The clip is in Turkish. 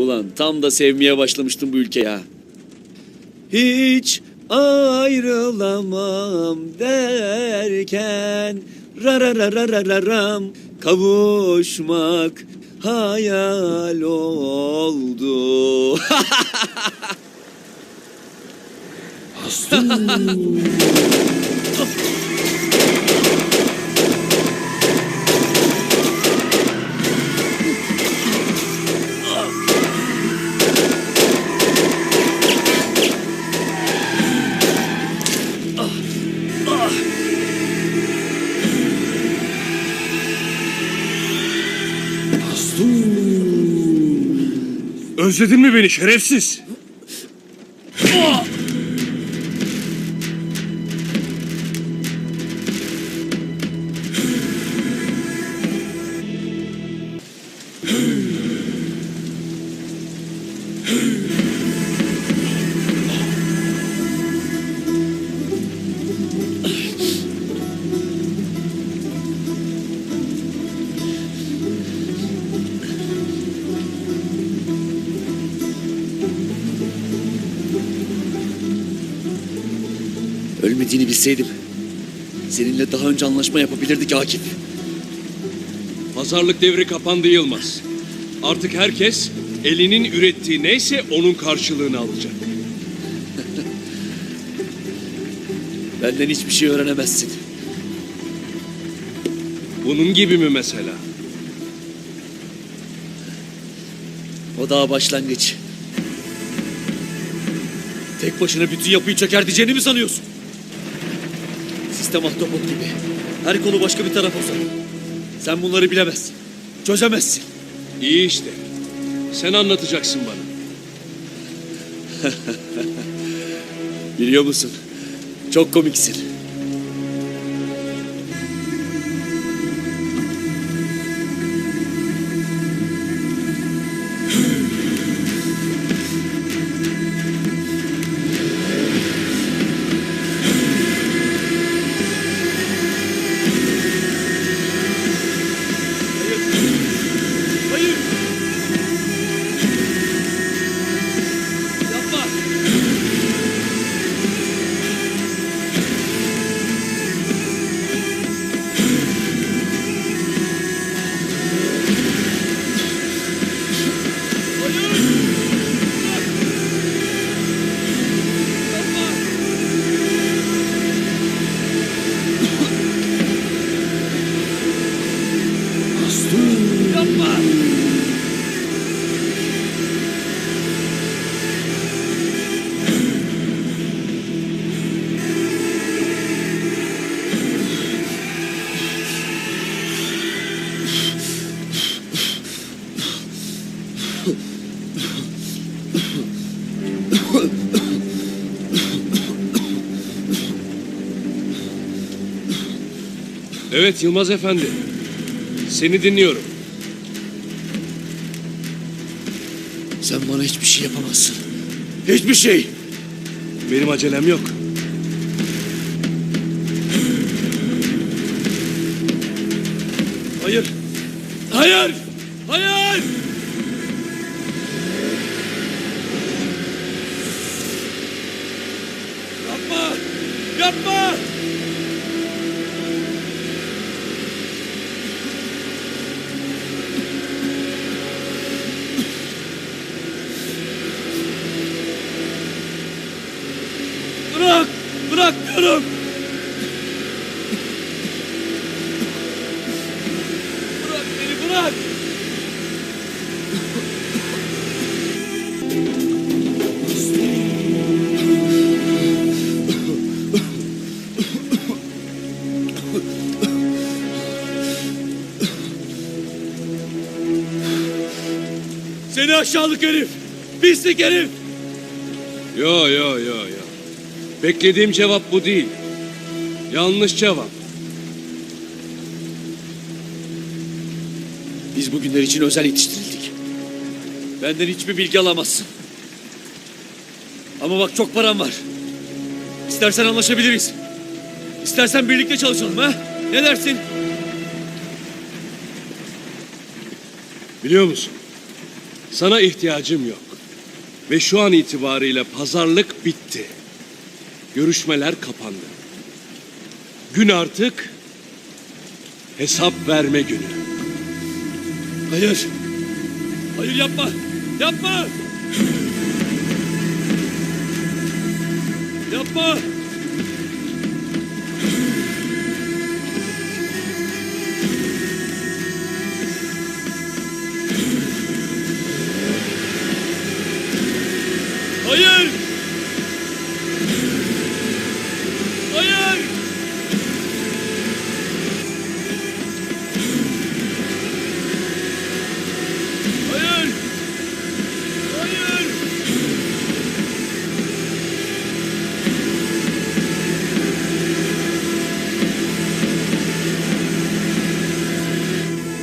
Ulan tam da sevmeye başlamıştım bu ülkeyi ha. Hiç ayrılamam derken rarararararam kavuşmak hayal oldu. Özledin mi beni şerefsiz? Ölmediğini bilseydim seninle daha önce anlaşma yapabilirdik Akif. Pazarlık devri kapandı Yılmaz. Artık herkes elinin ürettiği neyse onun karşılığını alacak. Benden hiçbir şey öğrenemezsin. Bunun gibi mi mesela? O daha başlangıç. Tek başına bütün yapıyı çöker diyeceğini mi sanıyorsun? Sistem ahtapot gibi. Her kolu başka bir taraf olsa. Sen bunları bilemezsin. Çözemezsin. İyi işte. Sen anlatacaksın bana. Biliyor musun? Çok komiksin. Evet Yılmaz Efendi. Seni dinliyorum. Sen bana hiçbir şey yapamazsın. Hiçbir şey. Benim acelem yok. Hayır. Hayır. Hayır. Yapma. Yapma. Bırak. Bırak diyorum. Bırak beni bırak. Seni aşağılık herif. Pislik herif. Yo yo yo yo. Beklediğim cevap bu değil. Yanlış cevap. Biz bugünler için özel yetiştirildik. Benden hiçbir bilgi alamazsın. Ama bak çok param var. İstersen anlaşabiliriz. İstersen birlikte çalışalım ha? Ne dersin? Biliyor musun? Sana ihtiyacım yok. Ve şu an itibariyle pazarlık bitti. Görüşmeler kapandı. Gün artık hesap verme günü. Hayır. Hayır yapma. Yapma. Yapma.